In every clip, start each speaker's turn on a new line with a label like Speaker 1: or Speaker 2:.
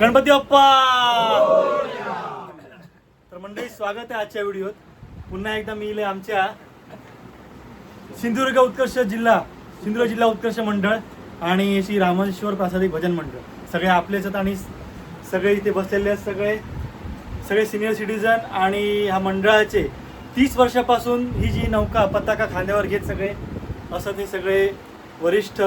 Speaker 1: गणपती बाप्पा! तर मंडळी स्वागत आहे आजच्या व्हिडिओत. पुन्हा एकदा मी इले आमच्या सिंधुदुर्ग उत्कर्ष जिल्हा सिंधुदुर्ग जिल्हा उत्कर्ष मंडळ आणि श्री रामेश्वर प्रासादिक भजन मंडळ. सगळे आपलेच आहेत आणि सगळे इथे बसलेले आहेत सगळे. सगळे सिनियर सिटीजन आणि ह्या मंडळाचे तीस वर्षापासून ही जी नौका पताका खांद्यावर घेत सगळे असं ते सगळे वरिष्ठ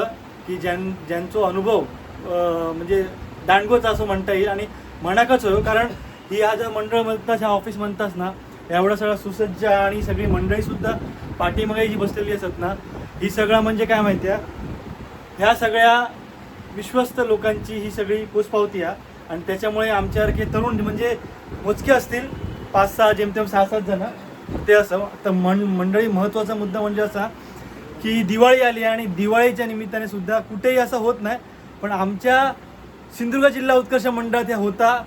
Speaker 1: की ज्यां ज्यांचा अनुभव म्हणजे दांडगोचा असं म्हणता येईल. आणि म्हणाकच होय हो, कारण ही हा ज्या मंडळ म्हणतास ह्या ऑफिस म्हणतास ना एवढा सगळा सुसज्ज आणि सगळी मंडळीसुद्धा पाठीमागे जी बसलेली असत ना ही सगळं म्हणजे काय माहिती आहे? ह्या सगळ्या विश्वस्त लोकांची ही सगळी पोचपावती आहे. आणि त्याच्यामुळे आमच्यासारखे तरुण म्हणजे मोजके असतील पाच सहा जेमतेम सहा सात जण ते असं तर मं मंडळी महत्त्वाचा मुद्दा म्हणजे असा की दिवाळी आली आणि दिवाळीच्या निमित्ताने सुद्धा कुठेही असं होत नाही पण आमच्या सिंधुदुर्ग जिल्हा उत्कर्ष मंडळात हे होता.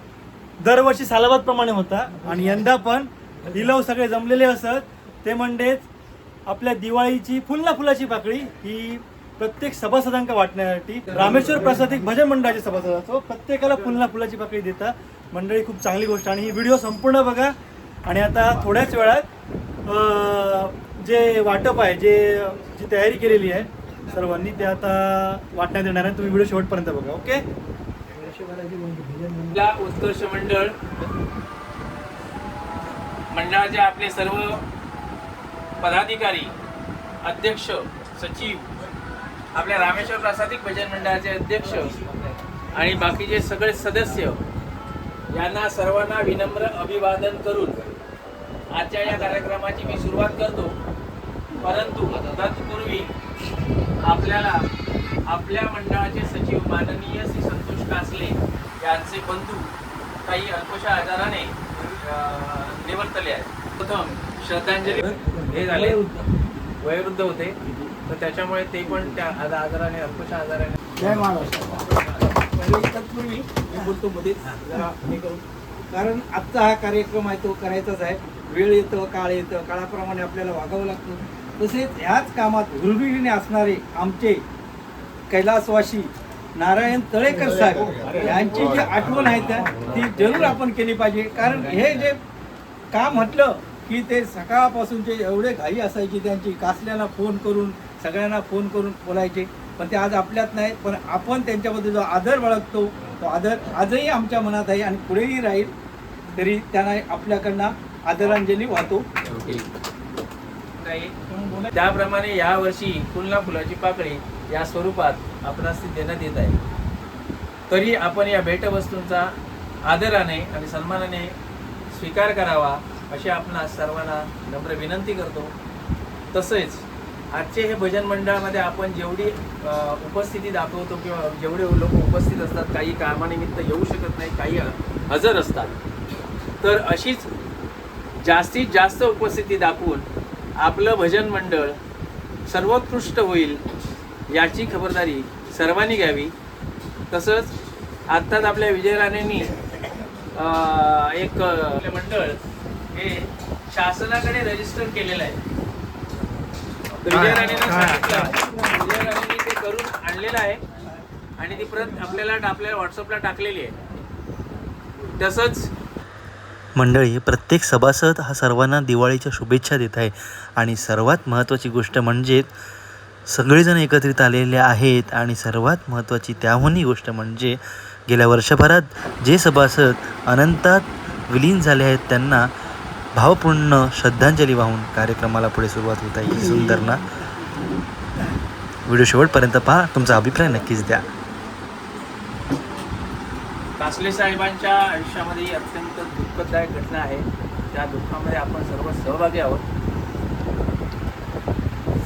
Speaker 1: दरवर्षी सालाबादप्रमाणे होता. आणि यंदा पण लिलाव सगळे जमलेले असत. ते म्हणजेच आपल्या दिवाळीची फुलना फुलाची पाकळी ही प्रत्येक सभासदांका वाटण्यासाठी रामेश्वर प्रसाद एक भजन मंडळाचे सभासद असतो. प्रत्येकाला फुलना फुलाची पाकळी देता मंडळी खूप चांगली गोष्ट. आणि ही व्हिडिओ संपूर्ण बघा. आणि आता थोड्याच वेळात जे वाटप आहे जे जी तयारी केलेली आहे सर्वांनी ते आता वाटण्यात येणार आहे. तुम्ही व्हिडिओ शेवटपर्यंत बघा ओके?
Speaker 2: उत्कर्ष मंडळ. मंडळाचे आपले सर्व पदाधिकारी अध्यक्ष सचिव आपल्या रामेश्वर प्रासादिक भजन मंडळाचे अध्यक्ष आणि बाकीचे सगळे सदस्य यांना सर्वांना विनम्र अभिवादन करून आजच्या या कार्यक्रमाची मी सुरुवात करतो. परंतु तत्पूर्वी आपल्याला आपल्या मंडळाचे सचिव माननीय श्री संतोष कासले यांचे बंधू काही अल्पशा आजाराने निवर्तले आहेत. प्रथम श्रद्धांजली. हे झाले. वयोवृद्ध होते. तर त्याच्यामुळे ते पण त्या आज- आजाराने अल्पशा आजाराने.
Speaker 3: जय महाराष्ट्र. तत्पूर्वी मी बोलतो मध्येच जरा हे करू. कारण आजचा हा कार्यक्रम आहे तो करायचाच आहे. वेळ येतं काळ येतं. काळाप्रमाणे आपल्याला वागावं लागतं. तसेच ह्याच कामात हुरहुरीने असणारे आमचे कैलासवासी नारायण तळेकर साहेब यांची जी आठवण आहे त्या ती जरूर आपण केली पाहिजे. कारण हे जे काम म्हटलं की ते सकाळपासूनचे एवढे घाई असायची त्यांची कासल्याला फोन करून सगळ्यांना फोन करून बोलायचे. पण ते आज आपल्यात नाही पण आपण त्यांच्याबद्दल जो आदर बाळगतो तो आदर आजही आमच्या मनात आहे आणि पुढेही राहील. तरी त्यांना आपल्याकडनं आदरांजली वाहतो.
Speaker 2: नाही. त्याप्रमाणे यावर्षी फुलना फुलाची पाकळी या स्वरूपात आपणास ती देण्यात येत आहे. तरी आपण या भेटवस्तूंचा आदराने आणि सन्मानाने स्वीकार करावा अशी आपणास सर्वांना नम्र विनंती करतो. तसेच आजचे हे भजन मंडळामध्ये आपण जेवढी उपस्थिती दाखवतो किंवा जेवढे लोक उपस्थित असतात काही कामानिमित्त येऊ शकत नाही काही हजर असतात तर अशीच जास्तीत जास्त उपस्थिती दाखवून आपलं भजन मंडळ सर्वोत्कृष्ट होईल याची खबरदारी सर्वांनी घ्यावी. तसंच आत्ताच आपल्या विजय राणेंनी एक मंडळ हे शासनाकडे रजिस्टर केलेलं आहे. विजय राणेंना सांगितलं विजय राणेंनी ते करून आणलेलं आहे. आणि ती परत आपल्याला आपल्याला व्हॉट्सअपला टाकलेली आहे. तसंच
Speaker 4: मंडळी प्रत्येक सभासद हा सर्वांना दिवाळीच्या शुभेच्छा देत आहे. आणि सर्वात महत्त्वाची गोष्ट म्हणजे सगळेजण एकत्रित आलेले आहेत आणि सर्वात महत्त्वाची त्याहूनही गोष्ट म्हणजे गेल्या वर्षभरात जे सभासद अनंतात विलीन झाले आहेत त्यांना भावपूर्ण श्रद्धांजली वाहून कार्यक्रमाला पुढे सुरुवात होत आहे. ही सुंदर ना? व्हिडिओ शेवटपर्यंत पहा. तुमचा अभिप्राय नक्कीच द्या.
Speaker 2: कासले साहेबांच्या आयुष्यामध्ये ही अत्यंत दुःखदायक घटना आहे. त्या दुःखामध्ये आपण सर्व सहभागी आहोत जे काही गोष्टी घडायच्या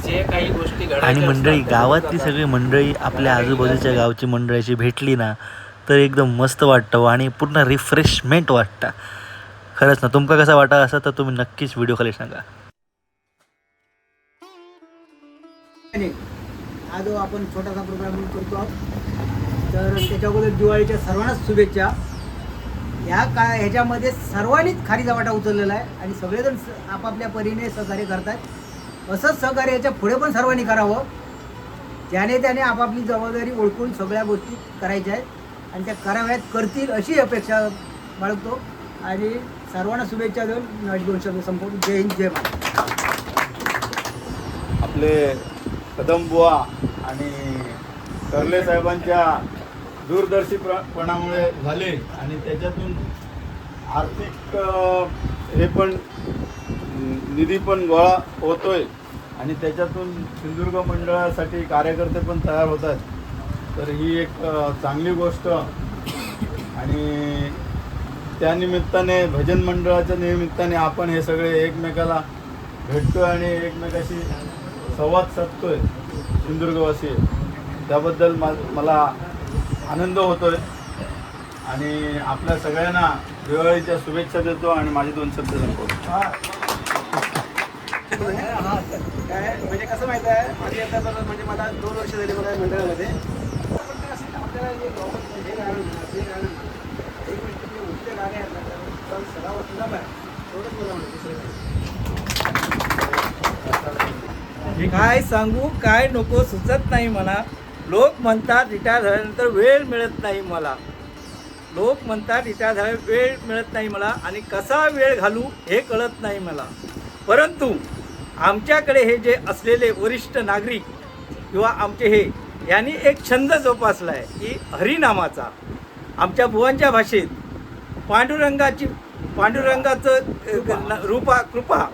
Speaker 4: आणि मंडळी गावातली. सगळी मंडळी आपल्या आजूबाजूच्या गावची मंडळीची भेटली ना तर एकदम मस्त वाटतं आणि पूर्ण रिफ्रेशमेंट वाटतं. खरंच ना तुमका कसा वाटा असा तर तुम्ही नक्कीच व्हिडिओ खाली सांगा.
Speaker 3: हा जो आपण छोटासा प्रोग्राम करतो आहोत. तर त्याच्याबद्दल दिवाळीच्या सर्वांनाच शुभेच्छा. ह्या का ह्याच्यामध्ये सर्वांनीच खारीचा वाटा उचललेला आहे आणि सगळेजण आपापल्या परीने सहकार्य करतात. असंच सहकार्य याच्यापुढे पण सर्वांनी करावं. त्याने त्याने आपापली जबाबदारी ओळखून सगळ्या गोष्टी करायच्या आहेत.
Speaker 5: आणि त्या कराव्यात करतील अशी अपेक्षा बाळगतो. आणि सर्वांना शुभेच्छा देऊन माझी दोन शब्द संपवून जय हिंद जय महाराष्ट्र.
Speaker 6: आपले कदमबुवा आणि कर्ले साहेबांच्या दूरदर्शीपणामुळे झाले. आणि त्याच्यातून आर्थिक हे पण निधी पण गोळा होतोय. आणि त्याच्यातून सिंधुदुर्ग मंडळासाठी कार्यकर्ते पण तयार होत आहेत. तर ही एक चांगली गोष्ट. आणि त्यानिमित्ताने भजन मंडळाच्या निमित्ताने आपण हे सगळे एकमेकाला भेटतोय आणि एकमेकाशी संवाद साधतोय सिंधुदुर्गवासी. त्याबद्दल मा मला आनंद होतोय. आणि आपल्या सगळ्यांना दिवाळीच्या शुभेच्छा देतो आणि माझे दोन शब्द संपवतो.
Speaker 3: काय म्हणजे कसं माहिती आहे माझी आता म्हणजे मला दोन वर्ष झाली मला मंडळामध्ये. आपल्याला जे हे गाणं गाणं एक म्हणजे उठते गाणे आहेत ना, सराव सुद्धा पाहिजे. एवढंच मला म्हणतो, दुसरं काय सांगू काय नको सुचत नाही मला. लोक म्हणतात रिटायर झाल्यानंतर वेळ मिळत नाही मला. लोक म्हणतात रिटायर झाल्यावर वेळ मिळत नाही मला आणि कसा वेळ घालू हे कळत नाही मला. परंतु आमच्याकडे हे जे असलेले वरिष्ठ नागरिक किंवा आमचे हे यांनी एक छंद जोपासला आहे की हरिनामाचा. आमच्या बुवांच्या भाषेत पांडुरंगाची पांडुरंगाचं रूपा कृपा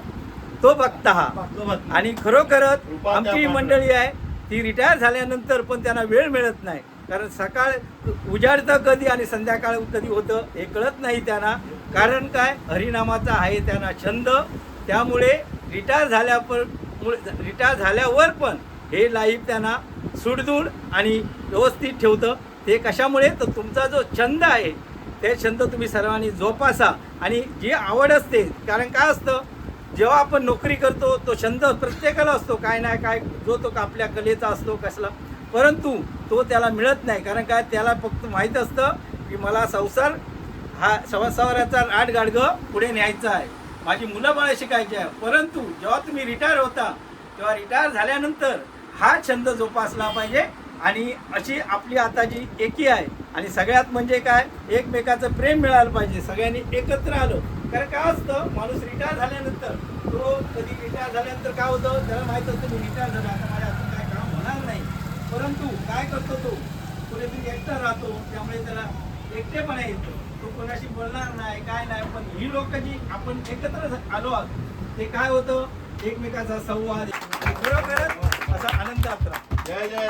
Speaker 3: तो बघता हा. आणि खरोखरच आमची ही मंडळी आहे ती रिटायर झाल्यानंतर पण त्यांना वेळ मिळत नाही. कारण सकाळ उजाडतं कधी आणि संध्याकाळ कधी होतं हे कळत नाही त्यांना. कारण काय? हरिनामाचा आहे त्यांना छंद. त्यामुळे रिटायर झाल्या रिटायर झाल्यावर पण हे लाईफ त्यांना सुडदूड आणि व्यवस्थित ठेवतं. ते कशामुळे? तर तुमचा जो छंद आहे ते छंद तुम्ही सर्वांनी जोपासा आणि जी आवड असते कारण काय असतं जेव्हा आपण नोकरी करतो तो छंद प्रत्येकाला असतो काय नाही काय जो तो आपल्या कलेचा असतो कसला. परंतु तो त्याला मिळत नाही कारण काय? त्याला फक्त माहीत असतं की मला संसार हा संसाराचा आठ गाडगं पुढे न्यायचा आहे. माझी मुलं बाळं शिकायची आहे. परंतु जेव्हा तुम्ही रिटायर होता तेव्हा रिटायर झाल्यानंतर हा छंद जोपासला पाहिजे. आणि अशी आपली आता जी एकी आहे आणि सगळ्यात म्हणजे काय? एकमेकाचं प्रेम मिळालं पाहिजे. सगळ्यांनी एकत्र आलं. कारण काय असतं? माणूस रिटायर झाल्यानंतर तो कधी रिटायर झाल्यानंतर काय होतं? त्याला माहीत असतं मी रिटायर झालो आता माझ्या असं काय काम होणार नाही. परंतु काय करतो तो? कुठेतरी एकटा राहतो त्यामुळे त्याला एकटेपणा येतो. तो कोणाशी बोलणार नाही काय नाही पण ही लोक जी आपण एकत्र आलो आहोत ते काय होतं? एकमेकाचा संवाद खरोखरच असा आनंद आपला
Speaker 6: जय जय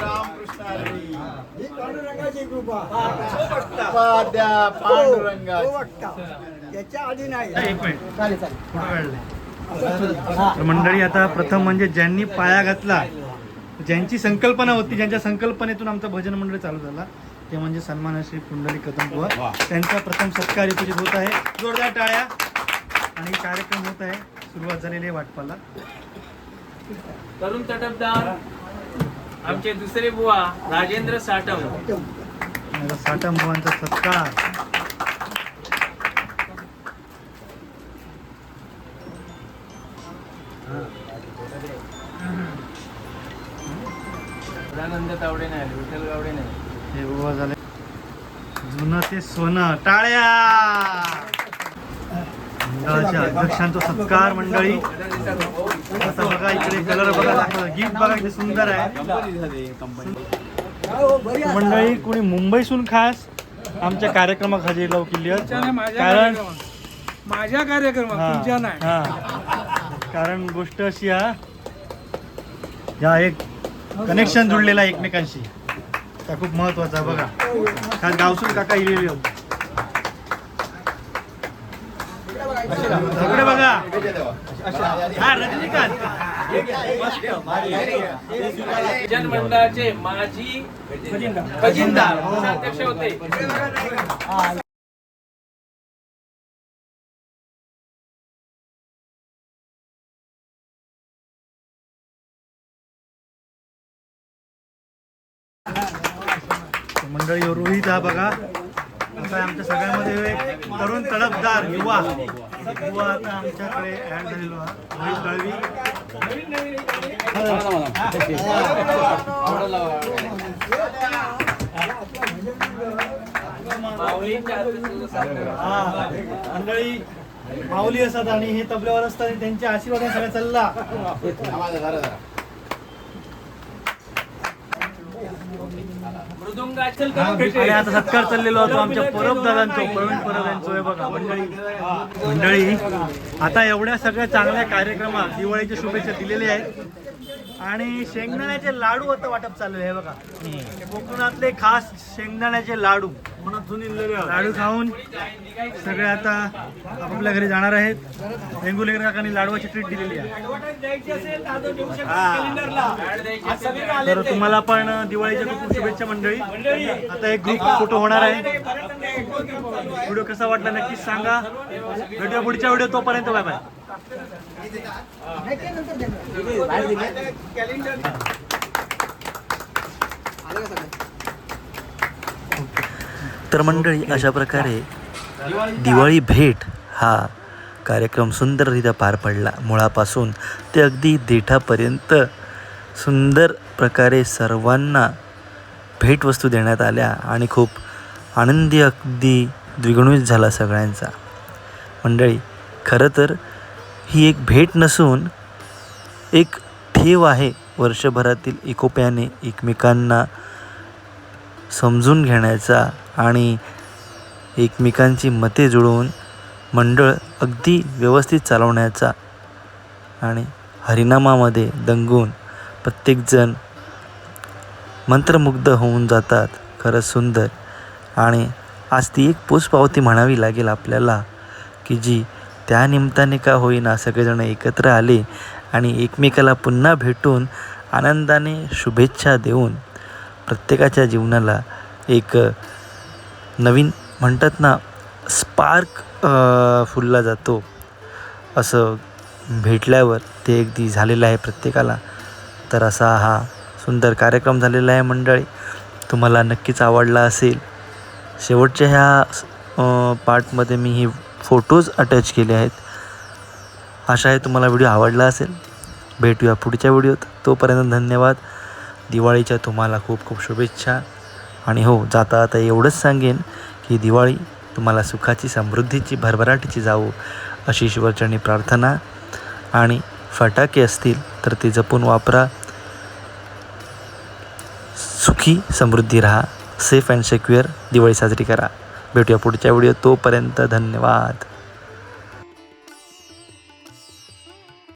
Speaker 5: ही पांडुरंगाची कृपा.
Speaker 6: पांडुरंगा
Speaker 5: त्याच्या आधी नाही. चालेल चालेल.
Speaker 1: तर मंडळी आता प्रथम म्हणजे ज्यांनी पाया घातला ज्यांची संकल्पना होती ज्यांच्या संकल्पनेतून आमचं भजन मंडळ चालू झाला ते म्हणजे सन्मान श्री पुंडलिक कदमबुवा त्यांचा प्रथम सत्कार उपस्थित होत आहे. जोरदार टाळ्या. आणि कार्यक्रम होत आहे. सुरुवात झालेली आहे वाटपाला.
Speaker 2: तरुण तटपदार आमचे दुसरे बुवा राजेंद्र साटम
Speaker 1: साठम बुवांचा सत्कार.
Speaker 2: सदानंद तावडे नाही विठ्ठल गावडे नाही.
Speaker 1: हे बुवा झाले. जुनं ते सोनं. टाळ्या! मंडळाच्या अध्यक्षांचा सत्कार मंडळी. आता बघा इकडे कलर बघा गिफ्ट बघा किती सुंदर आहे. मंडळी कोणी मुंबईसून खास आमच्या कार्यक्रमात हजेरी लावू केली. कारण
Speaker 7: माझ्या कार्यक्रमात.
Speaker 1: कारण गोष्ट अशी हा. या एक कनेक्शन जुळलेला एकमेकांशी. त्या खूप महत्त्वाचा बघा. खास गावसून काका इलेली होती इकडे बघा. हा रजनीकांत.
Speaker 2: भजन माजी खजिनदार अध्यक्ष होते.
Speaker 1: मंडळी रोहित हा बघा. आता आमच्या सगळ्यामध्ये तरुण तडफदार युवा. युवा आता आमच्याकडे ऍड झालेलो रोहित दळवी हा. मंडळी माऊली असतात आणि हे तबल्यावर असतात आणि त्यांच्या आशीर्वादाने सगळा चालला. आणि आता सत्कार चाललेलो होतो आमच्या परब दादांचो प्रवीण परब यांचो हे बघा मंडळी. मंडळी आता एवढ्या सगळ्या चांगल्या कार्यक्रमात दिवाळीच्या शुभेच्छा दिलेल्या आहेत. आणि शेंगदाण्याचे लाडू आता वाटप चालू आहे हे बघा. कोकणातले खास शेंगदाण्याचे लाडू. लाडू खाऊन सगळे आता आपापल्या घरी जाणार आहेत. वेंगुलेकर काकांनी लाडवाची ट्रीट दिलेली आहे. तर तुम्हाला पण दिवाळीच्या खूप खूप शुभेच्छा मंडळी. आता एक ग्रुप फोटो होणार आहे? व्हिडिओ कसा वाटला नक्कीच सांगा. भेटूया पुढच्या व्हिडिओ तोपर्यंत बाय बाय.
Speaker 4: तर मंडळी अशा प्रकारे दिवाळी भेट हा कार्यक्रम सुंदररित्या पार पडला. मुळापासून ते अगदी देठापर्यंत सुंदर प्रकारे सर्वांना भेटवस्तू देण्यात आल्या आणि खूप आनंदी अगदी द्विगुणित झाला सगळ्यांचा. मंडळी खरं तर ही एक भेट नसून एक ठेव आहे वर्षभरातील एकोप्याने एकमेकांना समजून घेण्याचा आणि एकमेकांची मते जुळवून मंडळ अगदी व्यवस्थित चालवण्याचा आणि हरिनामामध्ये दंगून प्रत्येकजण मंत्रमुग्ध होऊन जातात खरंच सुंदर. आणि आज ती एक पोचपावती म्हणावी लागेल आपल्याला की जी त्या निमित्ताने का होईना सगळेजण एकत्र आले आणि एकमेकाला पुन्हा भेटून आनंदाने शुभेच्छा देऊन प्रत्येकाच्या जीवनाला एक नवीन म्हणतात ना स्पार्क फुलला जातो. असं भेटल्यावर ते अगदी झालेलं आहे प्रत्येकाला. तर असा हा सुंदर कार्यक्रम झालेला आहे मंडळी. तुम्हाला नक्कीच आवडला असेल. शेवटच्या ह्या पार्टमध्ये मी ही फोटोज अटॅच केले आहेत. आशा आहे तुम्हाला व्हिडिओ आवडला असेल. भेटूया पुढच्या व्हिडिओत तोपर्यंत धन्यवाद. दिवाळीच्या तुम्हाला खूप खूप शुभेच्छा. आणि हो जाता आता एवढंच सांगेन की दिवाळी तुम्हाला सुखाची समृद्धीची भरभराटीची जावो अशी शिवचरणी प्रार्थना. आणि फटाके असतील तर ते जपून वापरा. सुखी समृद्धी राहा. सेफ अँड सेक्युअर दिवाळी साजरी करा. भेटूया पुढच्या व्हिडिओ तोपर्यंत धन्यवाद.